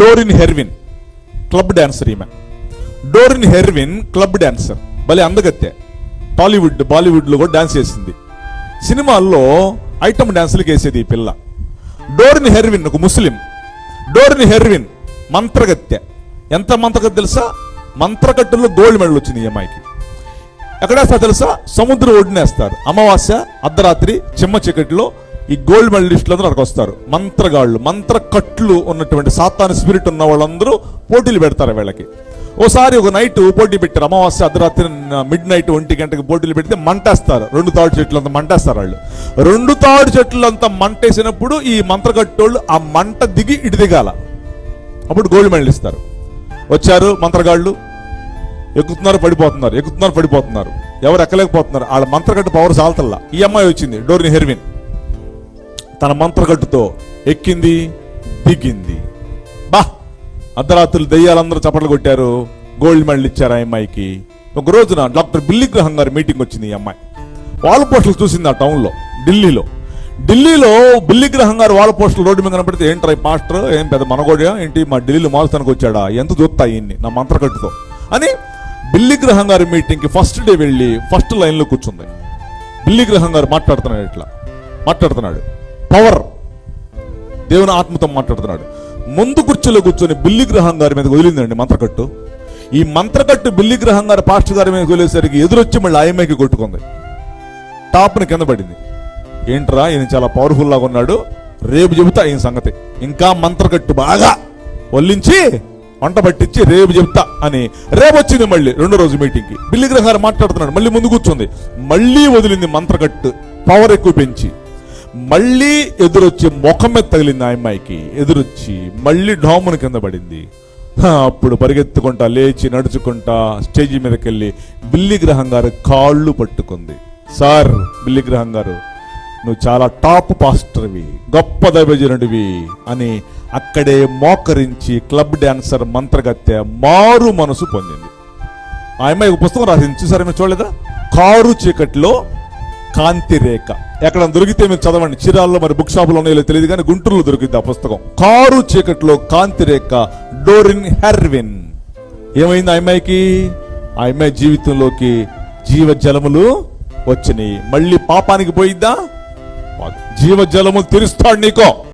డోరిన్ Herwin club dancer ఈమె. Doreen Herwin club dancer. భలే అందగత్తె. టాలీవుడ్ బాలీవుడ్లో కూడా డాన్స్ చేసింది. సినిమాల్లో ఐటమ్ డాన్సులకు వేసేది ఈ పిల్ల. డోరిన్ హెర్విన్ ఒక ముస్లిం. డోరిన్ హెర్విన్ మంత్రగత్తె. ఎంత మంత్రగత్తె తెలుసా? మంత్రకట్టుల్లో గోల్డ్ మెడల్ వచ్చింది ఈ అమ్మాయికి. ఎక్కడేస్తారు తెలుసా? సముద్రం ఒడ్డునేస్తారు. అమావాస్య అర్ధరాత్రి చిమ్మ చీకటిలో ఈ గోల్డ్ మెడలిస్టులు అందరూ అక్కడికి వస్తారు. మంత్రగాళ్ళు మంత్రకట్లు ఉన్నటువంటి సాతాన స్పిరిట్ ఉన్న వాళ్ళందరూ పోటీలు పెడతారు వీళ్ళకి. ఓసారి ఒక నైట్ పోటీ పెట్టారు. అమావాస్య అర్ధరాత్రి మిడ్ నైట్ ఒంటి గంటకి పోటీలు పెడితే మంటేస్తారు. రెండు తాడు చెట్లు అంతా మంటేస్తారు వాళ్ళు. రెండు తాడు చెట్లు అంతా మంటేసినప్పుడు ఈ మంత్రగట్టోళ్ళు ఆ మంట దిగి ఇటు దిగాల. అప్పుడు గోల్డ్ మెడల్ ఇస్తారు. వచ్చారు మంత్రగాళ్ళు. ఎక్కుతున్నారు పడిపోతున్నారు. ఎక్కుతున్నారు పడిపోతున్నారు. ఎవరు ఎక్కలేకపోతున్నారు. వాళ్ళ మంత్రగట్టు పవర్ సాల్తల్లా ఈ అమ్మాయి వచ్చింది డోర్ని హెర్విన్. తన మంత్రగట్టుతో ఎక్కింది దిగింది. బా! అర్ధరాత్రులు దెయ్యాలందరూ చప్పట్లు కొట్టారు. గోల్డ్ మెడల్ ఇచ్చారు ఆ అమ్మాయికి. ఒక రోజున డాక్టర్ బిల్లి గ్రహం గారి మీటింగ్ వచ్చింది ఈ అమ్మాయి. వాల్ పోస్టులు చూసింది ఆ టౌన్లో ఢిల్లీలో. ఢిల్లీలో బిల్లి గ్రహం గారు వాల్ పోస్టులు రోడ్డు మీద కనపడితే ఏంట్రా మాస్టర్? ఏం పెద్ద మనగోడియా ఏంటి మా ఢిల్లీలో మారుతానికి వచ్చాడా? ఎంత చూస్తా ఈయన్ని నా మంత్రకట్టుతో అని బిల్లి గ్రహం గారి మీటింగ్కి ఫస్ట్ డే వెళ్ళి ఫస్ట్ లైన్లో కూర్చుంది. బిల్లి గ్రహం గారు మాట్లాడుతున్నాడు ఇట్లా. మాట్లాడుతున్నాడు. పవర్. దేవుని ఆత్మతో మాట్లాడుతున్నాడు. ముందు కుర్చీలో కూర్చొని బిల్లి గ్రహం గారి మీద వదిలిందండి మంత్రకట్టు. ఈ మంత్రకట్టు బిల్లి గ్రహం గారి పాస్టర్ గారి మీద వదిలేసరికి ఎదురొచ్చి మళ్ళీ ఆయమ్మకి కొట్టుకుంది. టాప్ని కింద పడింది. ఏంట్రా ఈయన చాలా పవర్ఫుల్ లాగా ఉన్నాడు. రేపు చెబుతా ఈయన సంగతి. ఇంకా మంత్రకట్టు బాగా వల్లించి వంట పట్టించి రేపు చెప్తా అని. రేపు వచ్చింది మళ్ళీ రెండో రోజు మీటింగ్కి. బిల్లి గ్రహం మాట్లాడుతున్నాడు. మళ్ళీ ముందు కూర్చుంది. మళ్ళీ వదిలింది మంత్రకట్టు. పవర్ ఎక్కువ పెంచి. మళ్ళీ ఎదురొచ్చి ముఖమే తగిలింది ఆ అమ్మాయికి ఎదురొచ్చి మళ్ళీ డాముని కింద పడింది. అప్పుడు పరిగెత్తుకుంటా లేచి నడుచుకుంటా స్టేజి మీదకి వెళ్ళి బిల్లి గ్రహం గారు కాళ్ళు పట్టుకుంది. సార్ బిల్లి గ్రహం గారు నువ్వు చాలా టాప్ పాస్టర్వి గొప్ప దైవజనుడివి అని అక్కడే మోకరించి క్లబ్ డాన్సర్ మంత్రగత్తె మారు మనసు పొందింది. ఆ అమ్మాయి ఒక పుస్తకం రాసింది. చూసారా మీరు చూడలేదా? కారు చీకట్లో కాంతి రేఖ. ఎక్కడ దొరికితే మీరు చదవండి. చీరాల్లో మరి బుక్ షాపులో ఉన్నాయో తెలియదు కానీ గుంటూరులో దొరికింది ఆ పుస్తకం. కారు చీకట్లో కాంతి రేఖ డోరిన్ హెర్విన్. ఏమైంది ఆ అమ్మాయికి? ఆ అమ్మాయి జీవితంలోకి జీవ జలములు వచ్చినాయి. మళ్ళీ పాపానికి పోయిద్దా? జీవ జలములు తెరుస్తాడు నీకో.